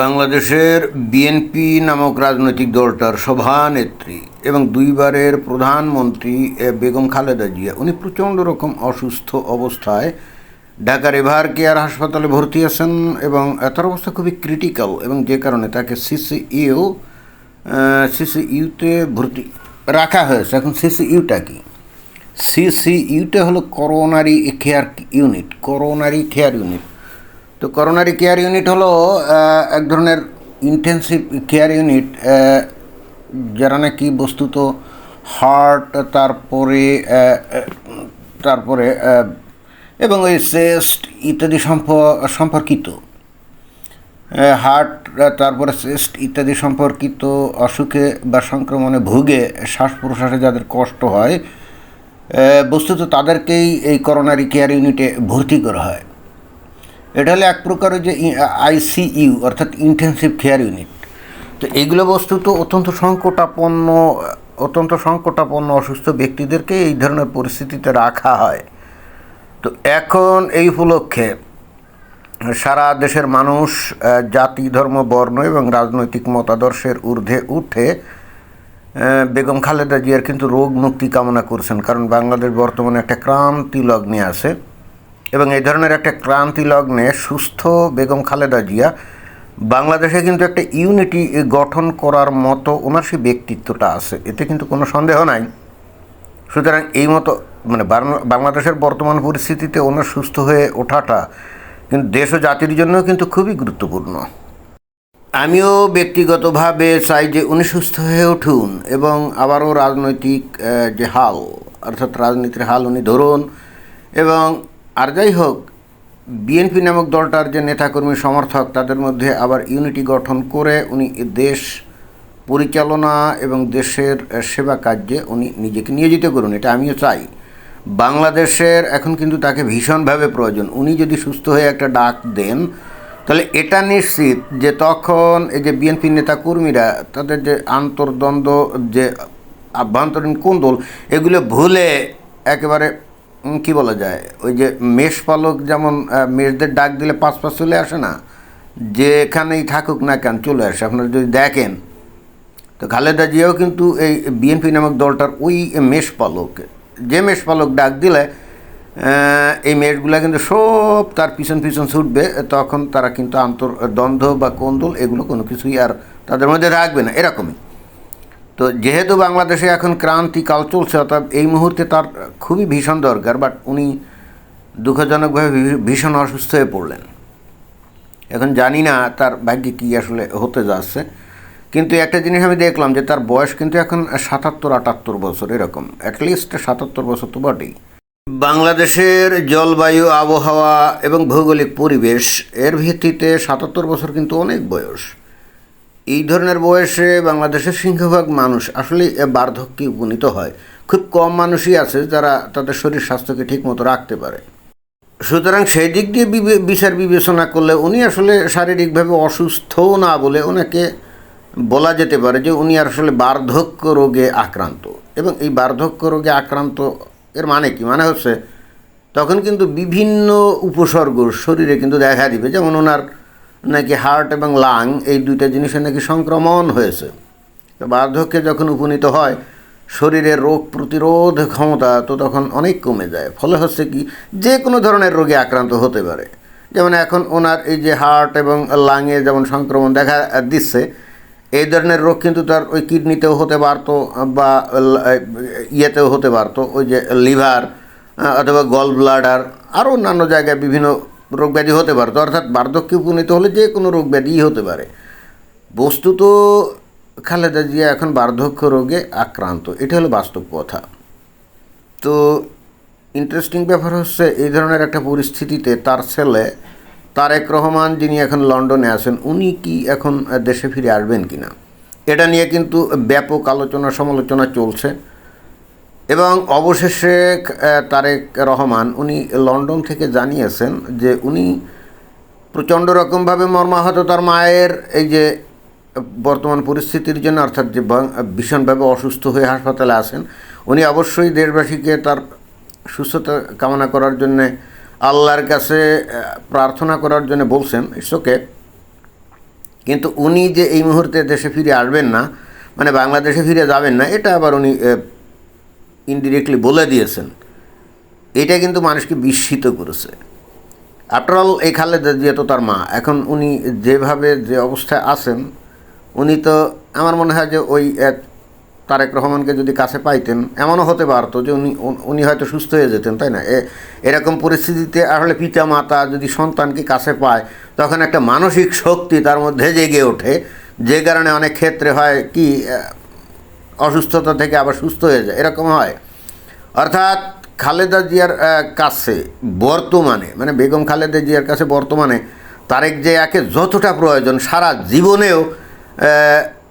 বাংলাদেশের বিএনপি নামক রাজনৈতিক দলটার সভানেত্রী এবং দুইবারের প্রধানমন্ত্রী বেগম খালেদা জিয়া, উনি প্রচণ্ড রকম অসুস্থ অবস্থায় ঢাকা এভার কেয়ার হাসপাতালে ভর্তি আছেন এবং তার অবস্থা খুবই ক্রিটিক্যাল এবং যে কারণে তাকে সিসিইউ সিসিইউতে ভর্তি রাখা হয়েছে। এখন সিসিইউটা কি? সিসিইউটা হলো coronary care unit coronary care unit তো করোনারি কেয়ার ইউনিট হলো এক ধরনের ইন্টেন্সিভ কেয়ার ইউনিট যারা নাকি বস্তুত হার্ট তারপরে তারপরে এবং ওই চেস্ট ইত্যাদি সম্প- সম্পর্কিত হার্ট তারপরে চেস্ট ইত্যাদি সম্পর্কিত অসুখে বা সংক্রমণে ভুগে শ্বাস প্রশ্বাসে যাদের কষ্ট হয় বস্তুত তাদেরকেই এই করোনারি কেয়ার ইউনিটে ভর্তি করা হয়। এটা হলো এক প্রকারের যে আইসিইউ অর্থাৎ ইন্টেন্সিভ কেয়ার ইউনিট তো এইগুলো বস্তুত অত্যন্ত সংকটাপন্ন অত্যন্ত সংকটাপন্ন অসুস্থ ব্যক্তিদেরকে এই ধরনের পরিস্থিতিতে রাখা হয়। তো এখন এই উপলক্ষে সারা দেশের মানুষ জাতি, ধর্ম, বর্ণ এবং রাজনৈতিক মতাদর্শের ঊর্ধ্বে উঠে বেগম খালেদা জিয়ার কিন্তু রোগ মুক্তি কামনা করছেন। কারণ বাংলাদেশ বর্তমানে একটা ক্রান্তি লগ্নে আছে। এবং এই ধরনের একটা ক্রান্তি লগ্নে সুস্থ বেগম খালেদা জিয়া বাংলাদেশে কিন্তু একটা ইউনিটি গঠন করার মতো ওনার সেই ব্যক্তিত্বটা আছে। এতে কিন্তু কোনো সন্দেহ নাই। সুতরাং এই মতো মানে বাংলাদেশের বর্তমান পরিস্থিতিতে ওনার সুস্থ হয়ে ওঠাটা কিন্তু দেশ ও জাতির জন্য কিন্তু খুবই গুরুত্বপূর্ণ। আমিও ব্যক্তিগতভাবে চাই যে উনি সুস্থ হয়ে উঠুন এবং আবারও রাজনৈতিক যে হাল, অর্থাৎ রাজনীতির হাল উনি ধরুন এবং আর যাই হোক, বিএনপি নামক দলটার যে নেতাকর্মী সমর্থক, তাদের মধ্যে আবার ইউনিটি গঠন করে উনি দেশ পরিচালনা এবং দেশের সেবা কার্যে উনি নিজেকে নিয়োজিত করুন, এটা আমিও চাই। বাংলাদেশের এখন কিন্তু তাকে ভীষণভাবে প্রয়োজন। উনি যদি সুস্থ হয়ে একটা ডাক দেন, তাহলে এটা নিশ্চিত যে তখন এই যে বিএনপি নেতাকর্মীরা, তাদের যে আন্তর্দ্বন্দ্ব, যে আভ্যন্তরীণ কোন্দল, এগুলো ভুলে একেবারে কি বলা যায়? ওই যে মেষ পালক যেমন মেষদের ডাক দিলে পাঁচ পাঁচ চলে আসে না? যেখানেই থাকুক না কেন চলে আসে। আপনারা যদি দেখেন, তো খালেদা জিয়াও কিন্তু এই বিএনপি নামক দলটার ওই মেষ পালক। যে মেষ পালক ডাক দিলে এই মেষগুলা কিন্তু সব তার পিছন পিছন ছুটবে, তখন তারা কিন্তু আন্তর্দ্বন্দ্ব বা কোন্দল এগুলো কোনো কিছুই আর তাদের মধ্যে রাখবে না। এরকমই। তো যেহেতু বাংলাদেশে এখন ক্রান্তিকাল চলছে, অর্থাৎ এই মুহূর্তে তার খুবই ভীষণ দরকার বাট উনি দুঃখজনকভাবে ভীষণ অসুস্থ হয়ে পড়লেন। এখন জানি না তার ভাগ্যে কী আসলে হতে যাচ্ছে, কিন্তু একটা জিনিস আমি দেখলাম যে তার বয়স কিন্তু এখন সাতাত্তর, আটাত্তর বছর, এরকম। অ্যাটলিস্ট সাতাত্তর বছর তো বটেই। বাংলাদেশের জলবায়ু, আবহাওয়া এবং ভৌগোলিক পরিবেশ, এর ভিত্তিতে সাতাত্তর বছর কিন্তু অনেক বয়স। এই ধরনের বয়সে বাংলাদেশের সিংহভাগ মানুষ আসলে বার্ধক্যে উপনীত হয়। খুব কম মানুষই আছে যারা তাদের শরীর স্বাস্থ্যকে ঠিকমতো রাখতে পারে। সুতরাং সেই দিক দিয়ে বিচার বিবেচনা করলে উনি আসলে শারীরিকভাবে অসুস্থও না বলে ওনাকে বলা যেতে পারে যে উনি আসলে বার্ধক্য রোগে আক্রান্ত। এবং এই বার্ধক্য রোগে আক্রান্ত এর মানে কি? মানে হচ্ছে তখন কিন্তু বিভিন্ন উপসর্গ শরীরে কিন্তু দেখা দিবে। যেমন ওনার নাকি হার্ট এবং লাং, এই দুইটা জিনিসের নাকি সংক্রমণ হয়েছে। তো বার্ধক্যে যখন উপনীত হয় শরীরের রোগ প্রতিরোধ ক্ষমতা তো তখন অনেক কমে যায়। ফলে হচ্ছে কি, যে কোনো ধরনের রোগে আক্রান্ত হতে পারে। যেমন এখন ওনার এই যে হার্ট এবং লাংয়ে যেমন সংক্রমণ দেখা দিচ্ছে, এই ধরনের রোগ কিন্তু তার ওই কিডনিতেও হতে পারতো বা ইয়েতেও হতে পারতো। ওই যে লিভার অথবা গল ব্লাডার আরও অন্যান্য জায়গায় বিভিন্ন রোগ ব্যাধি হতে পারতো অর্থাৎ বার্ধক্যে উপনীত হলে যে কোনো রোগ ব্যাধিই হতে পারে। বস্তুত খালেদা জিয়া এখন বার্ধক্য রোগে আক্রান্ত। এটা হলো বাস্তব কথা। তো ইন্টারেস্টিং ব্যাপার হচ্ছে এই ধরনের একটা পরিস্থিতিতে তার ছেলে তারেক রহমান যিনি এখন লন্ডনে আছেন, উনি কি এখন দেশে ফিরে আসবেন কি না এটা নিয়ে কিন্তু ব্যাপক আলোচনা সমালোচনা চলছে। এবং অবশেষে তারেক রহমান উনি লন্ডন থেকে জানিয়েছেন যে উনি প্রচণ্ড রকমভাবে মর্মাহত তার মায়ের এই যে বর্তমান পরিস্থিতির জন্য, অর্থাৎ যে ভীষণভাবে অসুস্থ হয়ে হাসপাতালে আসেন উনি অবশ্যই দেশবাসীকে তার সুস্থতা কামনা করার জন্যে আল্লাহর কাছে প্রার্থনা করার জন্য বলছেন, ইটস কিন্তু উনি যে এই মুহূর্তে দেশে ফিরে আসবেন না মানে বাংলাদেশে ফিরে যাবেন না, এটা আবার উনি ইনডিরেক্টলি বলে দিয়েছেন, এটা কিন্তু মানুষকে বিস্মিত করেছে। আফটারঅল এই খালেদা জিয়া তো তার মা। এখন উনি যেভাবে যে অবস্থায় আছেন, উনি তো আমার মনে হয় যে ওই তারেক রহমানকে যদি কাছে পাইতেন, এমনও হতে পারতো যে উনি উনি হয়তো সুস্থ হয়ে যেতেন, তাই না? এরকম পরিস্থিতিতে আসলে পিতা মাতা যদি সন্তানকে কাছে পায়, তখন একটা মানসিক শক্তি তার মধ্যে জেগে ওঠে। যে কারণে অনেক ক্ষেত্রে হয় কি অসুস্থতা থেকে আবার সুস্থ হয়ে যায়, এরকম হয়। অর্থাৎ খালেদা জিয়ার কাছে বর্তমানে মানে বেগম খালেদা জিয়ার কাছে বর্তমানে তারেক জিয়াকে যতটা প্রয়োজন সারা জীবনেও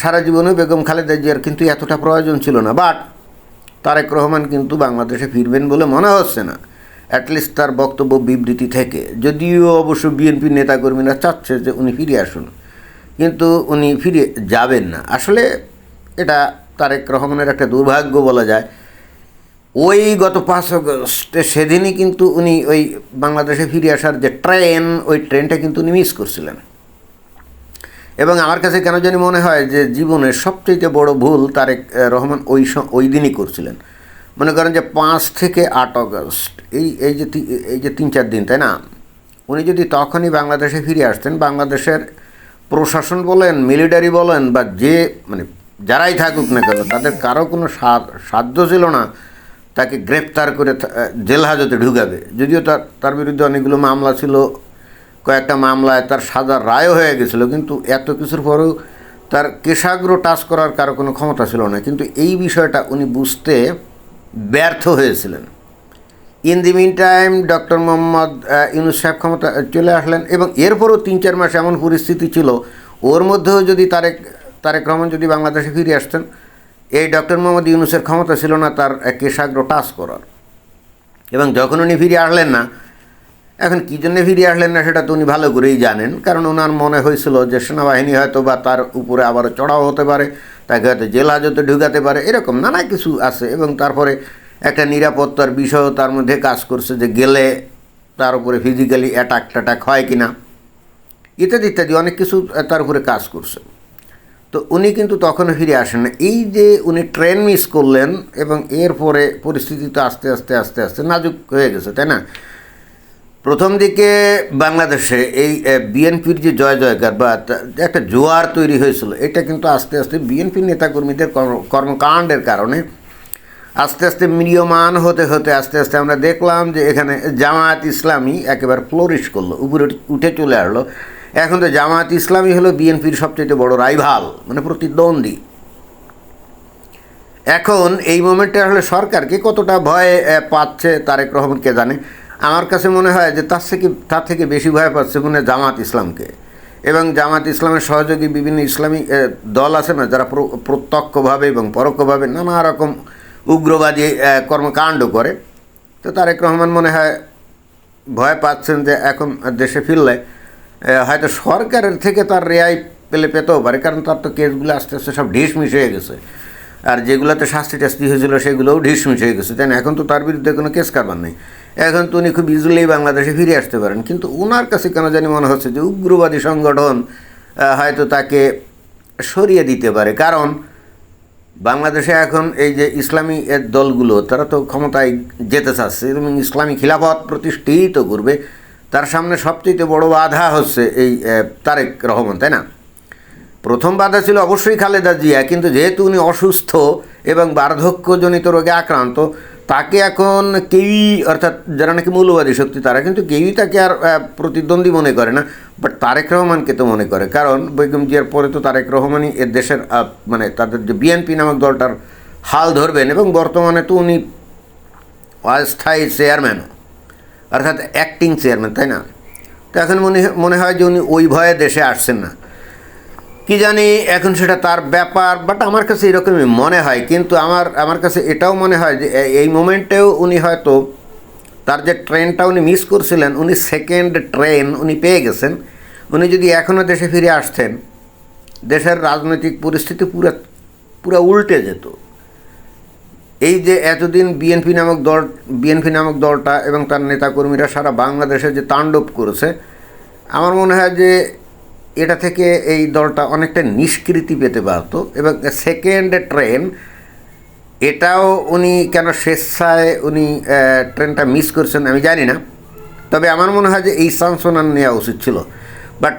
সারা জীবনেও বেগম খালেদা জিয়ার কিন্তু এতটা প্রয়োজন ছিল না। বাট তারেক রহমান কিন্তু বাংলাদেশে ফিরবেন বলে মনে হচ্ছে না। অ্যাটলিস্ট তার বক্তব্য বিবৃতি থেকে। যদিও অবশ্য বিএনপি নেতাকর্মীরা চাচ্ছে যে উনি ফিরে আসুন, কিন্তু উনি ফিরে যাবেন না। আসলে এটা তারেক রহমানের একটা দুর্ভাগ্য বলা যায়। ওই গত পাঁচ আগস্টে সেদিনই কিন্তু উনি ওই বাংলাদেশে ফিরে আসার যে ট্রেন, ওই ট্রেনটা কিন্তু উনি মিস করছিলেন। এবং আমার কাছে কেন জানি মনে হয় যে জীবনের সবচেয়ে বড় ভুল তারেক রহমান ওই ওই দিনই করছিলেন। মনে করেন যে পাঁচ থেকে আট আগস্ট, এই এই যে এই যে তিন চার দিন, তাই না? উনি যদি তখনই বাংলাদেশে ফিরে আসতেন, বাংলাদেশের প্রশাসন বলেন মিলিটারি বলেন, বা যে মানে যারাই থাকুক না কেন, তাদের কারও কোনো সাধ্য ছিল না তাকে গ্রেপ্তার করে জেল হাজতে ঢুকাবে। যদিও তার তার বিরুদ্ধে অনেকগুলো মামলা ছিল, কয়েকটা মামলায় তার সাজার রায়ও হয়ে গেছিল, কিন্তু এত কিছুর পরেও তার কেশাগ্র টাচ করার কারও কোনো ক্ষমতা ছিল না। কিন্তু এই বিষয়টা উনি বুঝতে ব্যর্থ হয়েছিলেন। In the meantime doctor Mohammad Yunus সাহেব ক্ষমতা চলে আসলেন এবং এরপরও তিন চার মাস এমন পরিস্থিতি ছিল, ওর মধ্যেও যদি তারেক তারেক রহমান যদি বাংলাদেশে ফিরে আসতেন এই ডক্টর মোহাম্মদ ইউনুসের ক্ষমতা ছিল না তার আহ, কেশাগ্র টাচ করার। এবং যখন উনি ফিরে আসলেন না এখন কী জন্য ফিরে আসলেন না সেটা তো উনি ভালো করেই জানেন কারণ ওনার মনে হয়েছিল যে সেনাবাহিনী হয়তো বা তার উপরে আবারও চড়াও হতে পারে তাকে হয়তো জেল হাজতে ঢুকাতে পারে এরকম নানা কিছু আছে। এবং তারপরে একটা নিরাপত্তার বিষয়ও তার মধ্যে কাজ করছে যে গেলে তার উপরে ফিজিক্যালি অ্যাটাক ট্যাটাক হয় কি না ইত্যাদি ইত্যাদি অনেক কিছু তার উপরে কাজ করছে। তো উনি কিন্তু তখনও ফিরে আসেন না। এই যে উনি ট্রেন মিস করলেন এবং এরপরে পরিস্থিতি তো আস্তে আস্তে আস্তে আস্তে নাজুক হয়ে গেছে, তাই না? প্রথম দিকে বাংলাদেশে এই বিএনপির যে জয় জয়কার বা একটা জোয়ার তৈরি হয়েছিল, এটা কিন্তু আস্তে আস্তে বিএনপির নেতাকর্মীদের কর্ম- কর্মকাণ্ডের কারণে আস্তে আস্তে মিলিয়মান হতে হতে, আস্তে আস্তে আমরা দেখলাম যে এখানে জামায়াত ইসলামী একেবারে ফ্লোরিশ করল, উপরে উঠে চলে আসলো। এখন তো জামায়াত ইসলামী হলো বিএনপির সবচেয়ে বড় রাইভাল মানে প্রতিদ্বন্দ্বী। এখন এই মোমেন্টে আসলে সরকারকে কতটা ভয় পাচ্ছে তারেক রহমানকে জানে। আমার কাছে মনে হয় যে তার থেকে তার থেকে বেশি ভয় পাচ্ছে মনে জামাত ইসলামকে। এবং জামাত ইসলামের সহযোগী বিভিন্ন ইসলামী দল আছে না, যারা প্রত্যক্ষভাবে এবং পরোক্ষভাবে নানা রকম উগ্রবাদী কর্মকাণ্ড করে। তো তারেক রহমান মনে হয় ভয় পাচ্ছেন যে এখন দেশে ফিরলে হয়তো সরকারের থেকে তার রেয়াই পেলে পেতেও পারে, কারণ তার তো কেসগুলো আস্তে আস্তে সব ঢিস মিশ হয়ে গেছে। আর যেগুলোতে শাস্তি টাস্তি হয়েছিল সেগুলোও ঢিস মিশ হয়ে গেছে। তাই এখন তো তার বিরুদ্ধে কোনো কেস কারবার নেই। এখন তো উনি খুব ইজিলি বাংলাদেশে ফিরে আসতে পারেন। কিন্তু ওনার কাছে কেন জানি মনে হচ্ছে যে উগ্রবাদী সংগঠন হয়তো তাকে সরিয়ে দিতে পারে। কারণ বাংলাদেশে এখন এই যে ইসলামী দলগুলো, তারা তো ক্ষমতায় যেতে চাচ্ছে এবং ইসলামী খিলাফত প্রতিষ্ঠিত করবে। তার সামনে সবচেয়ে বড় বাধা হচ্ছে এই তারেক রহমান, তাই না? প্রথম বাধা ছিল অবশ্যই খালেদা জিয়া, কিন্তু যেহেতু উনি অসুস্থ এবং বার্ধক্যজনিত রোগে আক্রান্ত, তাকে এখন কেউই, অর্থাৎ যারা নাকি মৌলবাদী শক্তি, তারা কিন্তু কেউই তাকে আর প্রতিদ্বন্দ্বী মনে করে না। বাট তারেক রহমানকে তো মনে করে, কারণ বেগম জিয়ার পরে তো তারেক রহমানই এর দেশের মানে তাদের যে বিএনপি নামক দলটার হাল ধরবেন এবং বর্তমানে তো উনি অস্থায়ী চেয়ারম্যানও অর্থাৎ অ্যাক্টিং চেয়ারম্যান তাই না? তো এখন মনে মনে হয় যে উনি ওই ভয়ে দেশে আসছেন না। কি জানি এখন সেটা তার ব্যাপার বাট আমার কাছে এরকমই মনে হয়। কিন্তু আমার আমার কাছে এটাও মনে হয় যে এই মোমেন্টেও উনি হয়তো তার যে ট্রেনটা উনি মিস করছিলেন, উনি সেকেন্ড ট্রেন উনি পেয়ে গেছেন। উনি যদি এখনও দেশে ফিরে আসতেন, দেশের রাজনৈতিক পরিস্থিতি পুরো পুরো উল্টে যেত। এই যে এতদিন বিএনপি নামক দল বিএনপি নামক দলটা এবং তার নেতাকর্মীরা সারা বাংলাদেশে যে তাণ্ডব করেছে, আমার মনে হয় যে এটা থেকে এই দলটা অনেকটা নিষ্কৃতি পেতে পারত এবং সেকেন্ড ট্রেন এটাও উনি কেন স্বেচ্ছায় উনি ট্রেনটা মিস করছেন আমি জানি না। তবে আমার মনে হয় যে এই চান্স নেওয়া উচিত ছিল। বাট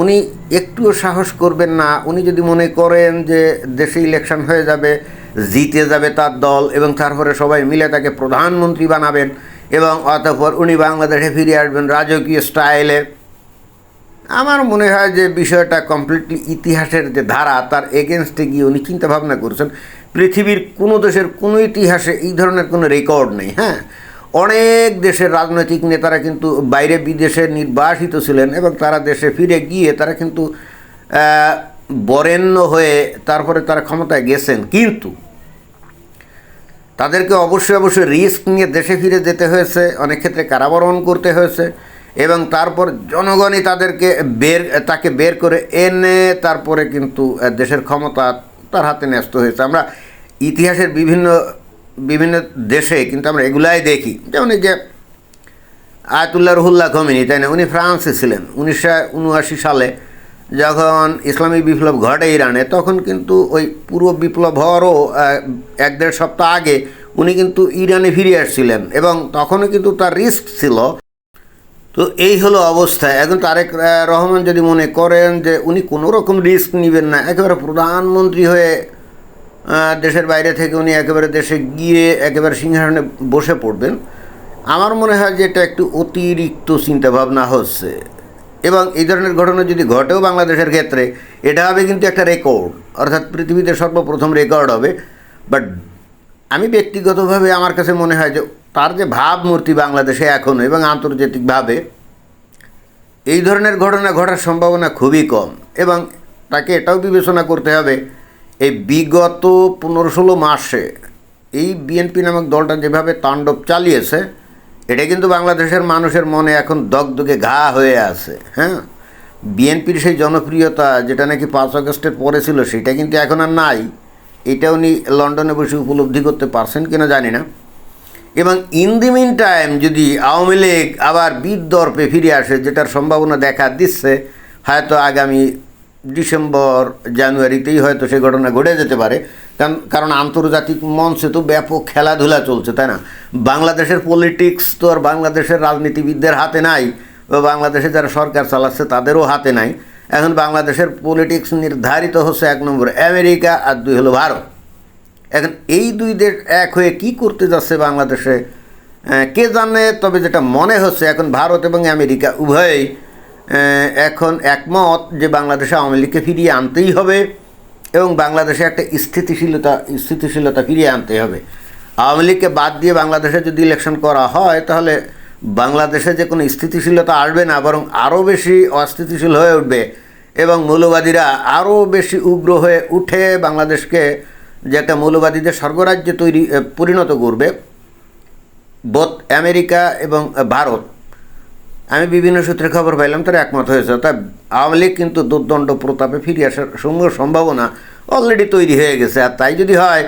উনি একটুও সাহস করবেন না, উনি যদি মনে করেন যে দেশে ইলেকশন হয়ে যাবে জিতে যাবে তার দল এবং তারপরে সবাই মিলে তাকে প্রধানমন্ত্রী বানাবেন এবং অতঃপর উনি বাংলাদেশে ফিরে আসবেন রাজকীয় স্টাইলে। আমার মনে হয় যে বিষয়টা কমপ্লিটলি ইতিহাসের যে ধারা, তার এগেনস্টে গিয়ে উনি চিন্তা ভাবনা করছেন। পৃথিবীর কোনো দেশের কোনো ইতিহাসে এই ধরনের কোনো রেকর্ড নেই হ্যাঁ? অনেক দেশের রাজনৈতিক নেতারা কিন্তু বাইরে বিদেশে নির্বাসিত ছিলেন এবং তারা দেশে ফিরে গিয়ে তারা কিন্তু বরেণ্য হয়ে তারপরে তারা ক্ষমতায় গেছেন। কিন্তু তাদেরকে অবশ্যই অবশ্যই রিস্ক নিয়ে দেশে ফিরে যেতে হয়েছে, অনেক ক্ষেত্রে কারাবরণ করতে হয়েছে এবং তারপর জনগণই তাদেরকে বের, তাকে বের করে এনে তারপরে কিন্তু দেশের ক্ষমতা তার হাতে ন্যস্ত হয়েছে। আমরা ইতিহাসের বিভিন্ন বিভিন্ন দেশে কিন্তু আমরা এগুলাই দেখি। যেমন এই যে আয়াতুল্লাহ রহুল্লাহ খমিনি, তাই না? উনি ফ্রান্সে ছিলেন। উনিশশো উনআশি সালে যখন ইসলামী বিপ্লব ঘটে ইরানে, তখন কিন্তু ওই পুরো বিপ্লব হওয়ারও এক দেড় সপ্তাহ আগে উনি কিন্তু ইরানে ফিরে আসছিলেন এবং তখনও কিন্তু তার রিস্ক ছিল। তো এই হলো অবস্থা। এখন তারেক রহমান যদি মনে করেন যে উনি কোনো রকম রিস্ক নেবেন না, একেবারে প্রধানমন্ত্রী হয়ে দেশের বাইরে থেকে উনি একেবারে দেশে গিয়ে একেবারে সিংহাসনে বসে পড়বেন, আমার মনে হয় যে এটা একটু অতিরিক্ত চিন্তাভাবনা হচ্ছে। এবং এই ধরনের ঘটনা যদি ঘটেও বাংলাদেশের ক্ষেত্রে, এটা হবে কিন্তু একটা রেকর্ড অর্থাৎ পৃথিবীতে সর্বপ্রথম রেকর্ড হবে। বাট আমি ব্যক্তিগতভাবে আমার কাছে মনে হয় যে তার যে ভাবমূর্তি বাংলাদেশে এখনও এবং আন্তর্জাতিকভাবে, এই ধরনের ঘটনা ঘটার সম্ভাবনা খুবই কম। এবং তাকে এটাও বিবেচনা করতে হবে, এই বিগত পনেরো ষোলো মাসে এই বিএনপি নামক দলটা যেভাবে তাণ্ডব চালিয়েছে এটা কিন্তু বাংলাদেশের মানুষের মনে এখন দগদগে ঘা হয়ে আছে হ্যাঁ? বিএনপির সেই জনপ্রিয়তা যেটা নাকি পাঁচ আগস্টের পরে ছিল, সেটা কিন্তু এখন আর নাই। এটা উনি লন্ডনে বসে উপলব্ধি করতে পারছেন কিনা জানি না। এবং ইন দি মিন টাইম যদি আওয়ামী লীগ আবার বিদর্পে ফিরে আসে, যেটার সম্ভাবনা দেখা দিচ্ছে, হয়তো আগামী ডিসেম্বর, জানুয়ারিতেই হয়তো সেই ঘটনা ঘটে যেতে পারে। কারণ কারণ আন্তর্জাতিক মঞ্চে তো ব্যাপক খেলাধুলা চলছে, তাই না? বাংলাদেশের পলিটিক্স তো আর বাংলাদেশের রাজনীতিবিদদের হাতে নাই, বা বাংলাদেশে যারা সরকার চালাচ্ছে তাদেরও হাতে নাই। এখন বাংলাদেশের পলিটিক্স নির্ধারিত হচ্ছে এক নম্বর, আমেরিকা আর দুই হলো ভারত। এখন এই দুই দেশ এক হয়ে কি করতে যাচ্ছে বাংলাদেশে কে জানে? তবে যেটা মনে হচ্ছে, এখন ভারত এবং আমেরিকা উভয়ই এখন একমত যে বাংলাদেশে আওয়ামী লীগকে ফিরিয়ে আনতেই হবে এবং বাংলাদেশে একটা স্থিতিশীলতা স্থিতিশীলতা ফিরিয়ে আনতে হবে। আওয়ামী লীগকে বাদ দিয়ে বাংলাদেশে যদি ইলেকশন করা হয়, তাহলে বাংলাদেশে যে কোনো স্থিতিশীলতা আসবে না, বরং আরও বেশি অস্থিতিশীল হয়ে উঠবে এবং মৌলবাদীরা আরও বেশি উগ্র হয়ে উঠে বাংলাদেশকে যে একটা মৌলবাদীদের স্বর্গরাজ্যে তৈরি পরিণত করবে। বোধ আমেরিকা এবং ভারত। আমি বিভিন্ন সূত্রে খবর পাইলাম, তারা একমত হয়েছে। তাই আওয়ামী লীগ কিন্তু দুর্দণ্ড প্রতাপে ফিরে আসার সঙ্গে সম্ভাবনা অলরেডি তৈরি হয়ে গেছে। আর তাই যদি হয়,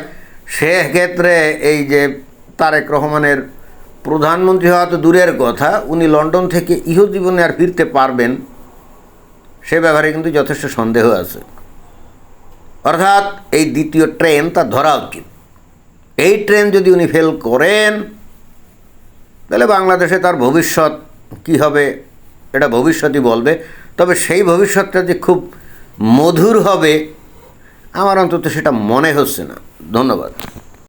সেক্ষেত্রে এই যে তারেক রহমানের প্রধানমন্ত্রী হওয়া তো দূরের কথা, উনি লন্ডন থেকে ইহজীবনে আর ফিরতে পারবেন, সে ব্যাপারে কিন্তু যথেষ্ট সন্দেহ আছে। অর্থাৎ এই দ্বিতীয় ট্রেন তা ধরা উচিত। এই ট্রেন যদি উনি ফেল করেন, তাহলে বাংলাদেশে তার ভবিষ্যৎ কি হবে, এটা ভবিষ্যতই বলবে। তবে সেই ভবিষ্যৎটা যে খুব মধুর হবে, আমার অন্তত সেটা মনে হচ্ছে না। ধন্যবাদ।